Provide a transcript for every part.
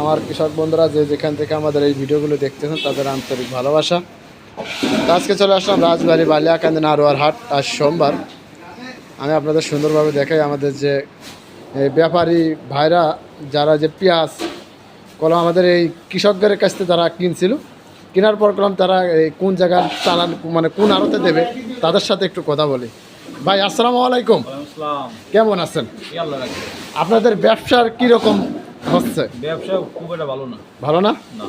আমার কৃষক বন্ধুরা যে যেখান থেকে আমাদের এই ভিডিওগুলো দেখতেছেন তাদের আন্তরিক ভালোবাসা। আজকে চলে আসলাম রাজবাড়ি বালিয়াকান্দি নারোয়ার হাট আজ সোমবার। আমি আপনাদের সুন্দরভাবে দেখাই আমাদের যে ব্যাপারী ভাইরা যারা যে পেঁয়াজ কলম আমাদের এই কৃষকদের কাছ থেকে তারা কিনছিল কেনার পর কলম তারা এই কোন জায়গার চালান মানে কোন আড়তে দেবে তাদের সাথে একটু কথা বলি। ভাই আসসালামু আলাইকুম। কেমন আছেন? আপনাদের ব্যবসার কীরকম হচ্ছে। ব্যবসা খুব একটা ভালো না। ভালো না? না।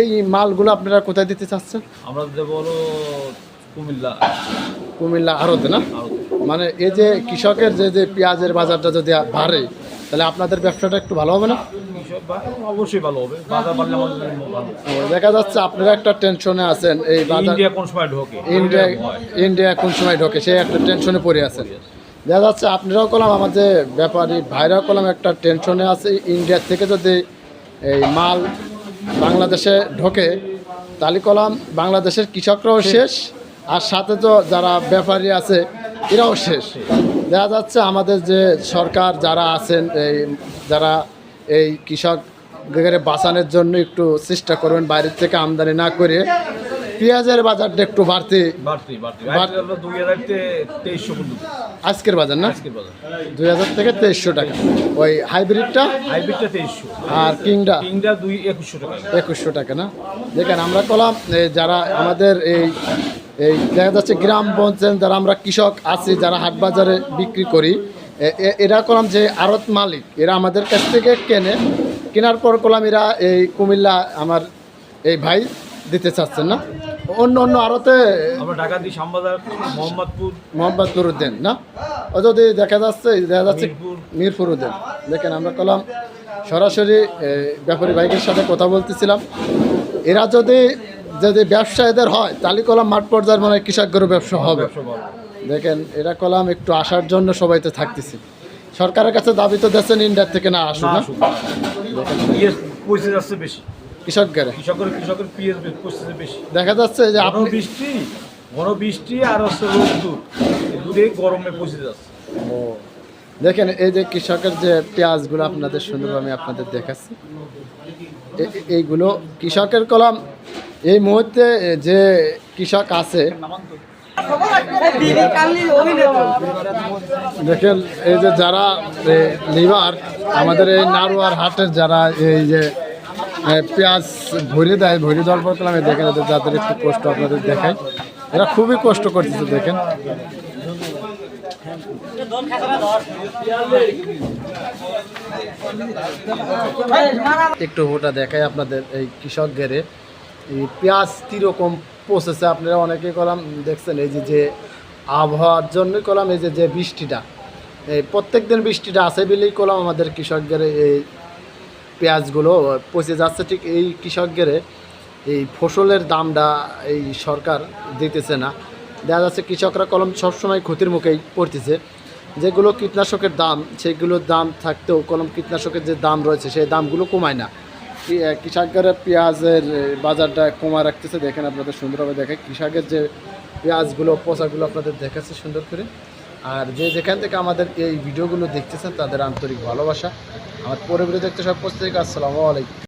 এই মালগুলো আপনারা কোথায় দিতে চাচ্ছেন? আমরা দেবো হলো কুমিল্লা। কুমিল্লা আড়তে না? মানে এই যে কৃষকের যে যে পেঁয়াজের বাজারটা যদি বাড়ে তাহলে আপনাদের ব্যবসাটা একটু ভালো হবে না? অবশ্যই ভালো হবে। বাজার বাড়লে আমাদের জন্য ভালো। ও, দেখা যাচ্ছে আপনারা একটা টেনশনে আছেন এই বাজার ইন্ডিয়া কোন সময় ঢোকে? ইন্ডিয়া ইন্ডিয়া কোন সময় ঢোকে? সেই একটা টেনশনে পড়ে আছেন। দেখা যাচ্ছে আপনারাও কলাম আমাদের ব্যাপারী ভাইরাও কলাম একটা টেনশনে আছে। ইন্ডিয়া থেকে যদি এই মাল বাংলাদেশে ঢোকে তাহলে কলাম বাংলাদেশের কৃষকরাও শেষ। আর সাথে তো যারা ব্যাপারী আছে এরাও শেষ। দেখা যাচ্ছে আমাদের যে সরকার যারা আছেন এই যারা এই কৃষকদের বাঁচানোর জন্য একটু চেষ্টা করবেন বাইরের থেকে আমদানি না করে। পেঁয়াজের বাজারটা একটু বাড়তি। আজকের বাজার না? দুই হাজার থেকে তেইশশো টাকা। ওই হাইব্রিডটা? হাইব্রিডটা তেইশশো। আর কিংটা কিংটা দুই একুশশো টাকা। একুশশো টাকা না? দেখেন আমরা কলাম যারা আমাদের এই এই দেখা যাচ্ছে গ্রাম পঞ্চায়েত যারা আমরা কৃষক আছি যারা হাট বাজারে বিক্রি করি এরা কলাম যে আড়ত মালিক এরা আমাদের কাছ থেকে কেনে। কেনার পর কলাম এরা এই কুমিল্লা আমার এই ভাই দিতে চাচ্ছেন না? অন্য অন্য আড়তে আমরা ঢাকা দিই শ্যামবাজার মোহাম্মদপুর মোহাম্মদ নুরুদ্দিন না? ও যদি দেখা যাচ্ছে দেখা যাচ্ছে মিরপুর। উদ্দিন। দেখেন আমরা কলাম সরাসরি ব্যাপারী ভাইকের সাথে কথা বলতেছিলাম। এরা যদি যদি ব্যবসা এদের হয় তাহলে কলাম মাঠ পর্যায়ের মানে কৃষকগর ব্যবসা হবে। দেখেন এরা কলাম একটু আসার জন্য সবাই তো থাকতেছে। সরকারের কাছে দাবি তো দিচ্ছেন ইন্ডিয়ার থেকে না আসুন না? যাচ্ছে বেশি। কৃষকের কৃষকের পিএস পয়সা বেশি। দেখা যাচ্ছে যে ঘন আপনি বৃষ্টি ঘন বৃষ্টি আর হচ্ছে রোদ্দুর দুটোই গরমে পৌঁছে যাচ্ছে। ও। দেখেন এই যে কৃষকের যে পেঁয়াজগুলো আপনাদের সুন্দর আমি আপনাদের দেখাচ্ছি এইগুলো কৃষকের কলম। এই মুহূর্তে যে কৃষক আছে দেখেন এই যে যারা লিভার আমাদের এই নারুয়ার হাটের যারা এই যে পেঁয়াজ ভরে দেয়, ভরে দেওয়ার পর কলমে দেখেন এদের যাদের একটু কষ্ট আপনাদের দেখায় এরা খুবই কষ্ট করতেছে, দেখেন। একটু ওটা দেখাই আপনাদের এই কৃষক এই পেঁয়াজ কীরকম পচেছে আপনারা অনেকেই কলাম, দেখছেন, এই যে যে আবহাওয়ার জন্যই কলাম, এই যে যে বৃষ্টিটা। এই প্রত্যেক দিন বৃষ্টিটা আছে বলেই কলাম আমাদের কৃষকদের এই পেঁয়াজগুলো পচে যাচ্ছে ঠিক এই কৃষকদের এই ফসলের দামটা এই সরকার দিতেছে না। দেখা যাচ্ছে কৃষকরা কলম সবসময় ক্ষতির মুখেই পড়তেছে। যেগুলো কীটনাশকের দাম, সেগুলোর দাম থাকতেও কলম কীটনাশকের যে দাম রয়েছে, সেই দামগুলো কমায় না। কৃষকরা পেঁয়াজের বাজারটা কমা রাখতেছে। দেখেন আপনাদের সুন্দরভাবে দেখে কৃষকের যে পেঁয়াজগুলো, পচাগুলো আপনাদের দেখাচ্ছে সুন্দর করে। আর যে যেখান থেকে আমাদের এই ভিডিওগুলো দেখতেছেন, তাদের আন্তরিক ভালোবাসা। আমার পরে ভিডিও দেখতে সব প্রত্যেক আসসালামু আলাইকুম।